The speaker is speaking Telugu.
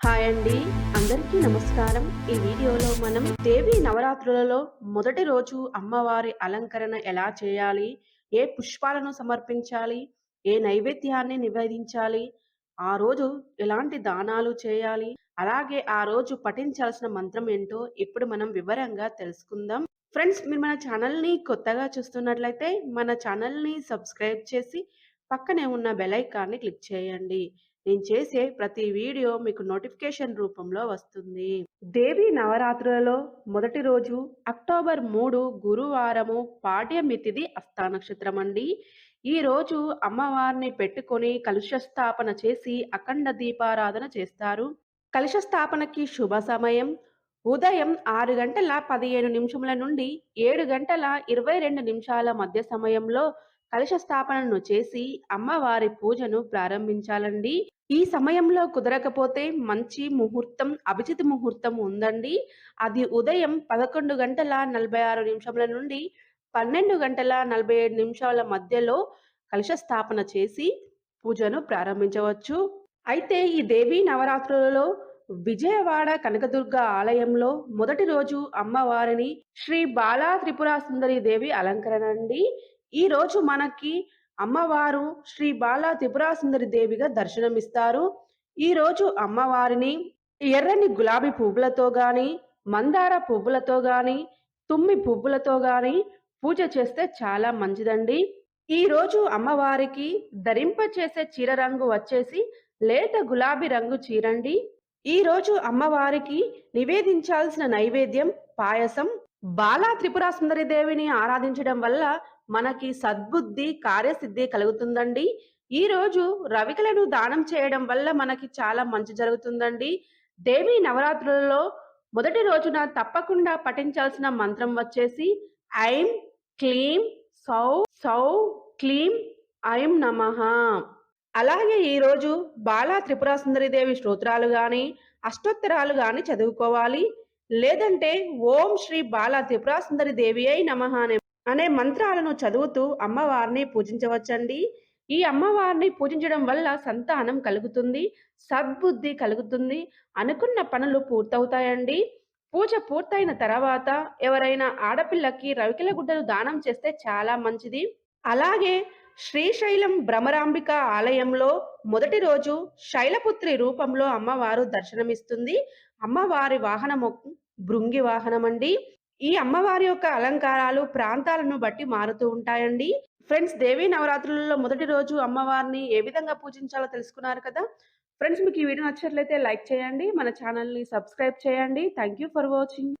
హాయ్ అండి. అందరికీ నమస్కారం. ఈ వీడియోలో మనం దేవి నవరాత్రులలో మొదటి రోజు అమ్మవారి అలంకరణ ఎలా చేయాలి? ఏ పుష్పాలను సమర్పించాలి? ఏ నైవేద్యాన్ని నివేదించాలి? ఆ రోజు ఎలాంటి దానాలు చేయాలి? అలాగే ఆ రోజు పఠించాల్సిన మంత్రం ఏంటో ఇప్పుడు మనం వివరంగా తెలుసుకుందాం. ఫ్రెండ్స్ మీరు మన ఛానల్ని కొత్తగా చూస్తున్నట్లయితే మన ఛానల్ని సబ్స్క్రైబ్ చేసి పక్కనే ఉన్న బెల్ ఐకాన్ని క్లిక్ చేయండి. నేను చేసే ప్రతి వీడియో మీకు నోటిఫికేషన్ రూపంలో వస్తుంది. దేవి నవరాత్రులలో మొదటి రోజు అక్టోబర్ మూడు గురువారము పాడ్యమితిది అస్థా నక్షత్రం అండి. ఈ రోజు అమ్మవారిని పెట్టుకొని కలుష స్థాపన చేసి అఖండ దీపారాధన చేస్తారు. కలుష స్థాపనకి శుభ సమయం. ఉదయం ఆరు గంటల పదిహేను నిమిషముల నుండి ఏడు గంటల ఇరవై రెండు నిమిషాల మధ్య సమయంలో కలశ స్థాపనను చేసి అమ్మవారి పూజను ప్రారంభించాలండి. ఈ సమయంలో కుదరకపోతే మంచి ముహూర్తం అభిజిత్ ముహూర్తం ఉందండి. అది ఉదయం పదకొండు గంటల నలభై ఆరు నిమిషముల నుండి పన్నెండు గంటల నలభై ఏడు నిమిషాల మధ్యలో కలశ స్థాపన చేసి పూజను ప్రారంభించవచ్చు. అయితే ఈ దేవీ నవరాత్రులలో విజయవాడ కనకదుర్గ ఆలయంలో మొదటి రోజు అమ్మవారిని శ్రీ బాలా త్రిపుర సుందరి దేవి అలంకరణ అండి ఈ రోజు మనకి అమ్మవారు శ్రీ బాలా త్రిపురాసుందరి దేవిగా దర్శనమిస్తారు. ఈ రోజు అమ్మవారిని ఎర్రని గులాబీ పువ్వులతో గాని మందార పువ్వులతో గాని తుమ్మి పువ్వులతో గాని పూజ చేస్తే చాలా మంచిదండి. ఈ రోజు అమ్మవారికి ధరింప చేసే చీర రంగు వచ్చేసి లేత గులాబీ రంగు చీరండి. ఈ రోజు అమ్మవారికి నివేదించాల్సిన నైవేద్యం పాయసం. బాలా త్రిపుర సుందరి దేవిని ఆరాధించడం వల్ల మనకి సద్బుద్ధి కార్యసిద్ధి కలుగుతుందండి. ఈ రోజు రవికలను దానం చేయడం వల్ల మనకి చాలా మంచి జరుగుతుందండి. దేవి నవరాత్రులలో మొదటి రోజున తప్పకుండా పఠించాల్సిన మంత్రం వచ్చేసి ఐం క్లీం సౌ సౌ క్లీం ఐం నమ. అలాగే ఈరోజు బాలా త్రిపుర సుందరిదేవి స్తోత్రాలు కానీ అష్టోత్తరాలు కానీ చదువుకోవాలి. లేదంటే ఓం శ్రీ బాలా త్రిపుర సుందరి దేవి అయి నమ అనే అనే మంత్రాలను చదువుతూ అమ్మవారిని పూజించవచ్చండి. ఈ అమ్మవారిని పూజించడం వల్ల సంతానం కలుగుతుంది సద్బుద్ధి కలుగుతుంది అనుకున్న పనులు పూర్తవుతాయండి. పూజ పూర్తయిన తర్వాత ఎవరైనా ఆడపిల్లకి రవికిల గుడ్డలు దానం చేస్తే చాలా మంచిది. అలాగే శ్రీశైలం భ్రమరాంబిక ఆలయంలో మొదటి రోజు శైలపుత్రి రూపంలో అమ్మవారు దర్శనమిస్తుంది. అమ్మవారి వాహనము భృంగి వాహనం అండి ఈ అమ్మవారి యొక్క అలంకారాలు ప్రాంతాలను బట్టి మారుతూ ఉంటాయండి. ఫ్రెండ్స్ దేవీ నవరాత్రులలో మొదటి రోజు అమ్మవారిని ఏ విధంగా పూజించాలో తెలుసుకున్నారు కదా? ఫ్రెండ్స్ మీకు ఈ వీడియో నచ్చినట్లయితే లైక్ చేయండి. మన ఛానల్ని సబ్స్క్రైబ్ చేయండి. Thank you for watching.